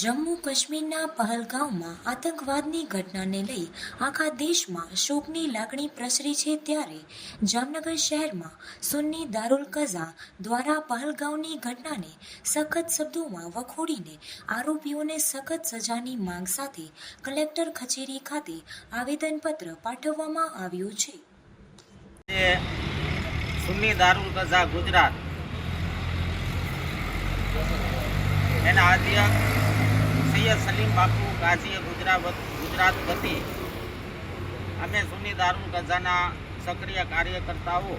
જમ્મુ કાશ્મીરના પહલગાંવમાં આતંકવાદની ઘટનાને લઈ આખા દેશમાં શોકની લાગણી પ્રસરી છે ત્યારે જામનગર શહેરમાં સુન્ની દારૂલ કઝા દ્વારા પહલગાંવની ઘટનાને સખત શબ્દોમાં વખોડીને આરોપીઓને સખત સજાની માંગ સાથે કલેક્ટર કચેરી ખાતે આવેદનપત્ર પાઠવવામાં આવ્યું છે. સુન્ની દારૂલ કઝા ગુજરાત. એના અધ્યક્ષ સૈયદ સલીમ બાપુ ગાઝીએ ગુજરાત ગુજરાત વતી અમે સુની દારૂલ ગઝાના સક્રિય કાર્યકર્તાઓ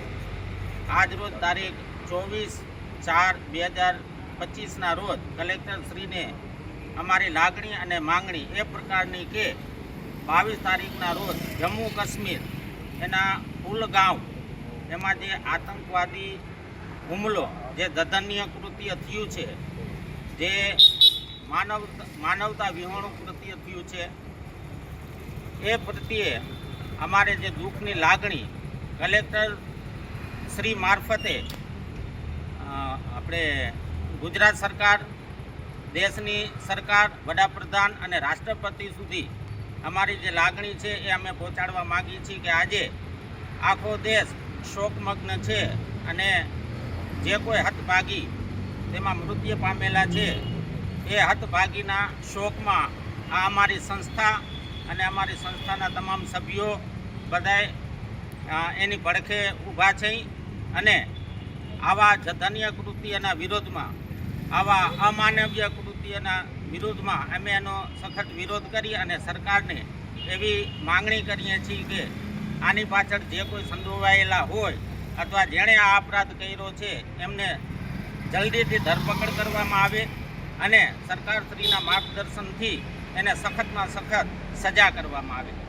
આજરોજ તારીખ ચોવીસ ચાર બે હજાર પચીસના રોજ કલેક્ટરશ્રીને અમારી લાગણી અને માંગણી એ પ્રકારની કે બાવીસ તારીખના રોજ જમ્મુ કાશ્મીર એના પુલગાંવ એમાં જે આતંકવાદી હુમલો, જે દધન્ય કૃત્ય થયું છે, જે માનવ માનવતા વિહોણું પ્રત્યે થયું છે. એ પ્રત્યે અમારે જે દુઃખની લાગણી કલેક્ટર શ્રી મારફતે આપણે ગુજરાત સરકાર, દેશની સરકાર, વડાપ્રધાન અને રાષ્ટ્રપતિ સુધી અમારી જે લાગણી છે એ અમે પહોંચાડવા માગીએ છીએ કે આજે આખો દેશ શોકમગ્ન છે અને જે કોઈ હતભાગી તેમાં મૃત્યુ પામેલા છે એ હતભાગીના શોકમાં આ અમારી સંસ્થા અને અમારી સંસ્થાના તમામ સભ્યો બધાય એની પડખે ઊભા છે અને આવા જધન્ય કૃત્યના વિરોધમાં, આવા અમાનવીય કૃત્યના વિરોધમાં અમે એનો સખત વિરોધ કરી અને સરકારને એવી માંગણી કરીએ છીએ કે આની પાછળ જે કોઈ સંડોવાયેલા હોય અથવા જેણે આ અપરાધ કર્યો છે, એમને જલ્દીથી ધરપકડ કરવામાં આવે અને સરકારશ્રીના માર્ગદર્શનથી એને સખતમાં સખત સજા કરવામાં આવે.